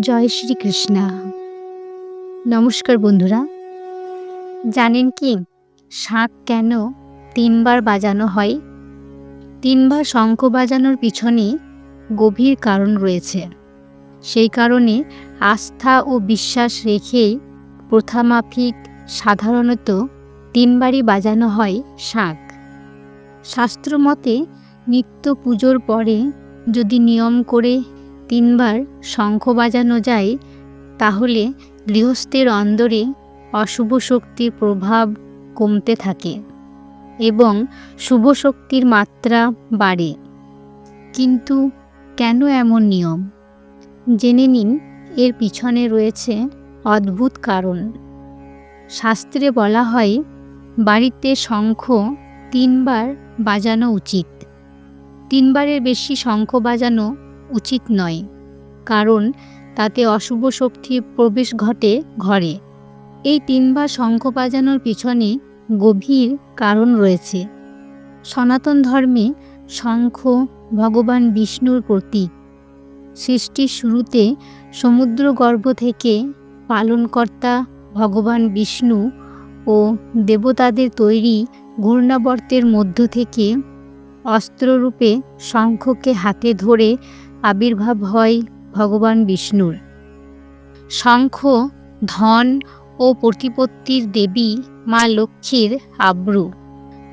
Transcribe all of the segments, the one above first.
জয় শ্রীকৃষ্ণা নমস্কার বন্ধুরা। জানেন কি, শাঁখ কেন তিনবার বাজানো হয়? তিনবার শঙ্খ বাজানোর পিছনে গভীর কারণ রয়েছে। সেই কারণে আস্থা ও বিশ্বাস রেখেই প্রথামাফিক সাধারণত তিনবারই বাজানো হয় শাঁখ। শাস্ত্রমতে নিত্য পুজোর পরে যদি নিয়ম করে তিনবার শঙ্খ বাজানো যায়, তাহলে গৃহস্থের অন্দরে অশুভ শক্তির প্রভাব কমতে থাকে এবং শুভ শক্তির মাত্রা বাড়ে। কিন্তু কেন এমন নিয়ম? জেনে নিন, এর পিছনে রয়েছে অদ্ভুত কারণ। শাস্ত্রে বলা হয়, বাড়িতে শঙ্খ তিনবার বাজানো উচিত। তিনবারের বেশি শঙ্খ বাজানো উচিত নয়, কারণ তাতে অশুভ শক্তির প্রবেশ ঘটে ঘরে। এই তিনবার শঙ্খ বাজানোর পিছনে গভীর কারণ রয়েছে। সনাতন ধর্মে শঙ্খ ভগবান বিষ্ণুর প্রতীক। সৃষ্টির শুরুতে সমুদ্রগর্ভ থেকে পালনকর্তা ভগবান বিষ্ণু ও দেবতাদের তৈরি ঘূর্ণাবর্তের মধ্য থেকে অস্ত্ররূপে শঙ্খকে হাতে ধরে আবির্ভাব হয় ভগবান বিষ্ণুর। শঙ্খ, ধন ও প্রতিপত্তির দেবী মা লক্ষ্মীর আব্রু।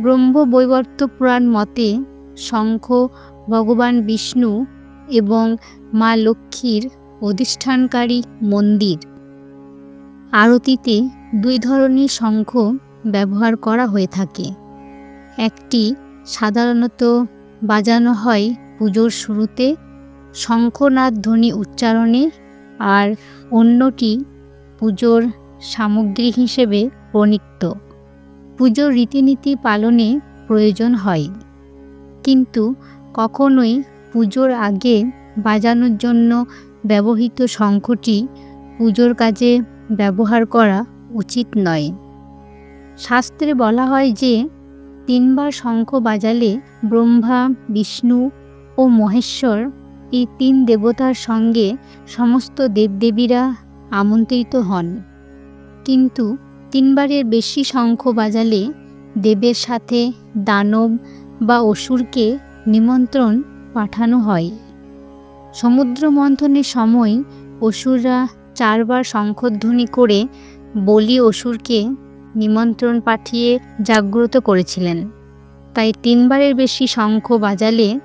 ব্রহ্মবৈবর্ত পুরাণ মতে শঙ্খ ভগবান বিষ্ণু এবং মা লক্ষ্মীর অধিষ্ঠানকারী মন্দির। আরতিতে দুই ধরনের শঙ্খ ব্যবহার করা হয়ে থাকে। একটি সাধারণত বাজানো হয় পুজোর শুরুতে শঙ্খনাদ ধ্বনি উচ্চারণে আর অন্যটি পুজোর সামগ্রী হিসেবে প্রণীত। পুজোর রীতিনীতি পালনে প্রয়োজন হয়। কিন্তু কখনোই পুজোর আগে বাজানোর জন্য ব্যবহৃত শঙ্খটি পুজোর কাজে ব্যবহার করা উচিত নয়। শাস্ত্রে বলা হয় যে, তিনবার শঙ্খ বাজালে ব্রহ্মা, বিষ্ণু ও মহেশ্বর এই তিন দেবতার সঙ্গে সমস্ত দেবদেবীরা আমন্ত্রিত হন। কিন্তু তিনবারের বেশি শঙ্খ বাজালে দেবের সাথে দানব বা অসুরকে নিমন্ত্রণ পাঠানো হয়। সমুদ্র মন্থনের সময় অসুররা চারবার শঙ্খধ্বনি করে বলি অসুরকে নিমন্ত্রণ পাঠিয়ে জাগ্রত করেছিলেন। তাই তিনবারের বেশি শঙ্খ বাজালে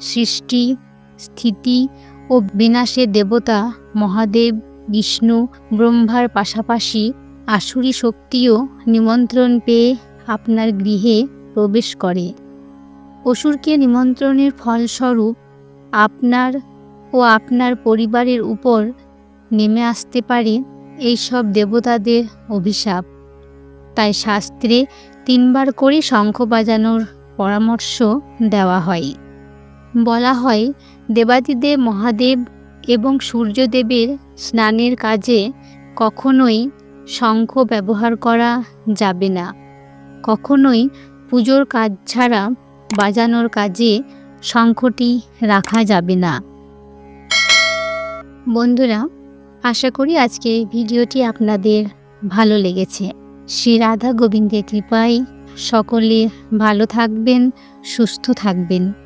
সৃষ্টি স্থিতি ও বিনাশের দেবতা মহাদেব, বিষ্ণু, ব্রহ্মার পাশাপাশি আসুরি শক্তিও নিমন্ত্রণ পেয়ে আপনার গৃহে প্রবেশ করে। অসুরকে নিমন্ত্রণের ফলস্বরূপ আপনার ও আপনার পরিবারের উপর নেমে আসতে পারে এইসব দেবতাদের অভিশাপ। তাই শাস্ত্রে তিনবার করে শঙ্খ বাজানোর পরামর্শ দেওয়া হয়। বলা হয়, দেবাদিদেব মহাদেব এবং সূর্যদেবের স্নানের কাজে কখনোই শঙ্খ ব্যবহার করা যাবে না। কখনোই পুজোর কাজ ছাড়া বাজানোর কাজে শঙ্খটি রাখা যাবে না। বন্ধুরা, আশা করি আজকে ভিডিওটি আপনাদের ভালো লেগেছে। শ্রী রাধা গোবিন্দের কৃপায় সকলে ভালো থাকবেন, সুস্থ থাকবেন।